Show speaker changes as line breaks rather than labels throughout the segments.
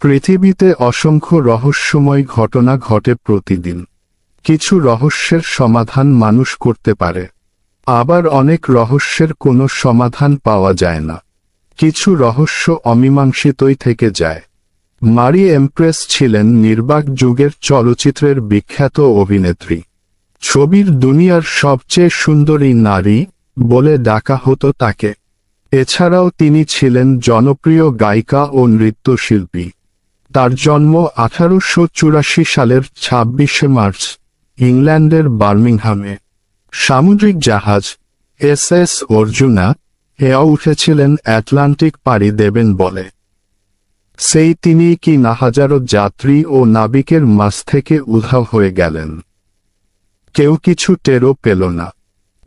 পৃথিবীতে অসংখ্য রহস্যময় ঘটনা ঘটে প্রতিদিন। কিছু রহস্যের সমাধান মানুষ করতে পারে। আবার অনেক রহস্যের কোনো সমাধান পাওয়া যায় না। কিছু রহস্য অমীমাংসিতই থেকে যায়। মারি এমপ্রেস ছিলেন নির্বাক যুগের চলচ্চিত্রের বিখ্যাত অভিনেত্রী। ছবির দুনিয়ার সবচেয়ে সুন্দরী নারী বলে ডাকা হতো তাকে। এছাড়াও তিনি ছিলেন জনপ্রিয় গায়িকা ও নৃত্যশিল্পী। তার জন্ম আঠারোশো চুরাশি সালের ছাব্বিশে মার্চ, ইংল্যান্ডের বার্মিংহামে। সামুদ্রিক জাহাজ, এস এস অর্জুনা এও উঠেছিলেন অ্যাটলান্টিক পাড়ি দেবেন বলে। সেই তিনি কি না হাজারো যাত্রী ও নাবিকের মাছ থেকে উধাও হয়ে গেলেন। কেউ কিছু টেরও পেল না।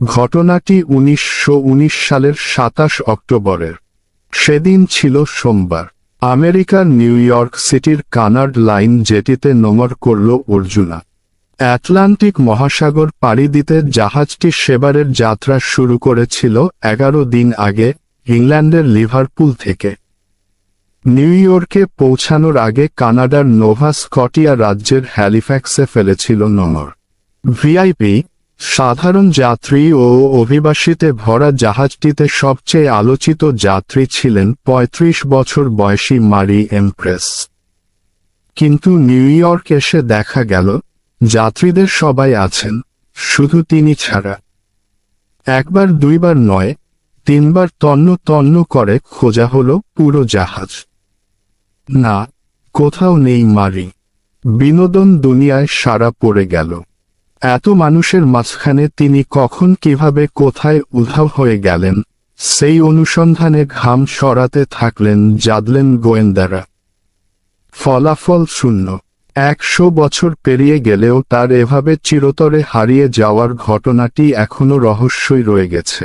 ঘটনাটি উনিশশো উনিশ সালের সাতাশ অক্টোবরের। সেদিন ছিল সোমবার। আমেরিকার নিউ ইয়র্ক সিটির কানার্ড লাইন জেটিতে নোমর করল অর্জুনা। অ্যাটলান্টিক মহাসাগর পাড়ি দিতে জাহাজটি সেবারের যাত্রা শুরু করেছিল এগারো দিন আগে ইংল্যান্ডের লিভারপুল থেকে। নিউ ইয়র্কে পৌঁছানোর আগে কানাডার নোভা স্কটিয়া রাজ্যের হ্যালিফ্যাক্সে ফেলেছিল নোমর ভিআইপি সাধারণ যাত্রী ও অভিবাসীতে ভরা জাহাজটিতে সবচেয়ে আলোচিত যাত্রী ছিলেন ৩৫ বছর বয়সী মারি এমপ্রেস। কিন্তু নিউ ইয়র্ক এসে দেখা গেল, যাত্রীদের সবাই আছেন, শুধু তিনি ছাড়া। একবার দুইবার নয়, তিনবার তন্ন তন্ন করে খোঁজা হলো পুরো জাহাজ। না, কোথাও নেই মারি। বিনোদন দুনিয়ায় সারা পড়ে গেল। এত মানুষের মাঝখানে তিনি কখন কীভাবে কোথায় উধাও হয়ে গেলেন, সেই অনুসন্ধানে ঘাম সরাতে থাকলেন জাদলেন গোয়েন্দারা। ফলাফল শূন্য। একশো বছর পেরিয়ে গেলেও তার এভাবে চিরতরে হারিয়ে যাওয়ার ঘটনাটি এখনও রহস্যই রয়ে গেছে।